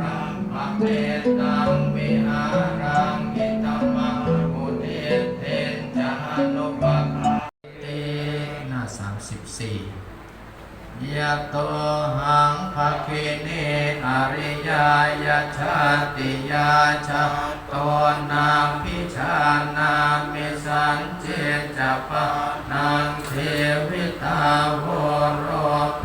รังพระเทตังวิหารังอิตมังอุเทเทจานุปะเตหน้าสามสิบสี่ยะโตหังภะคิอริยายาชาติยาชาตนามพิชานามิสันเจจปะนังเทวิตาโหรเ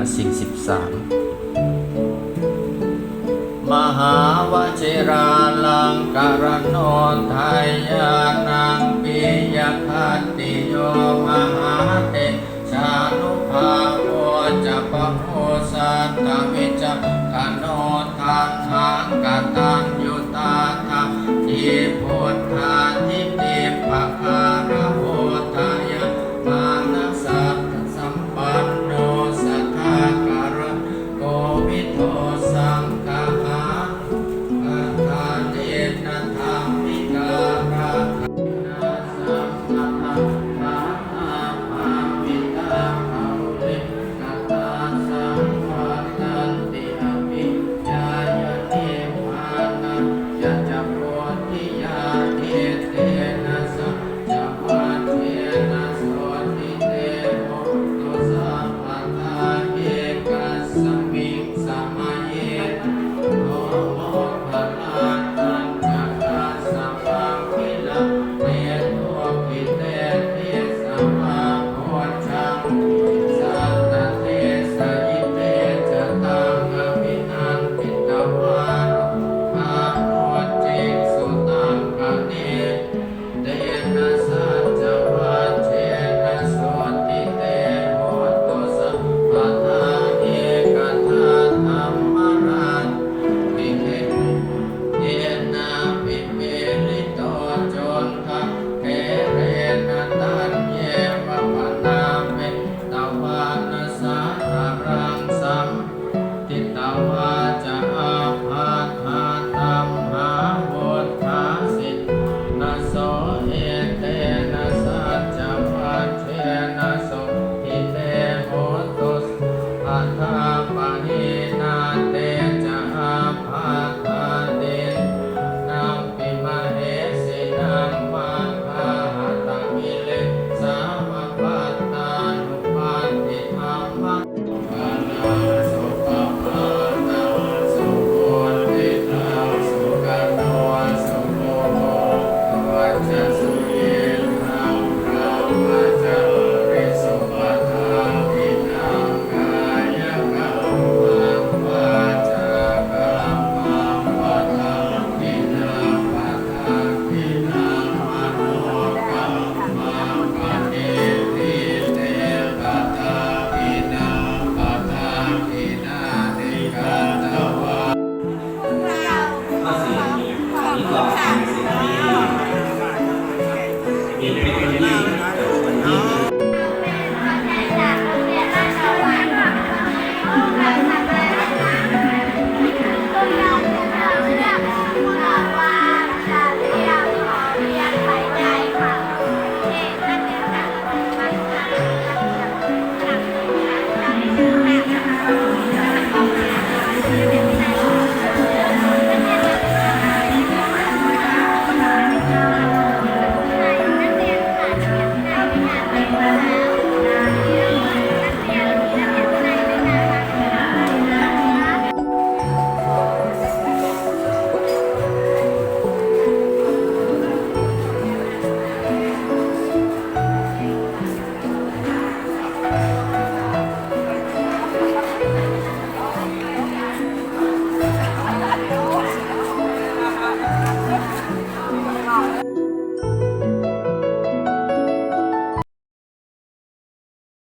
2543 มหาวชิราลังการโนทายานังปิยคัตติโยมหาเตชานุภาโคจะปโพสัตตวิจคักโนทังหังกตัง Thank you.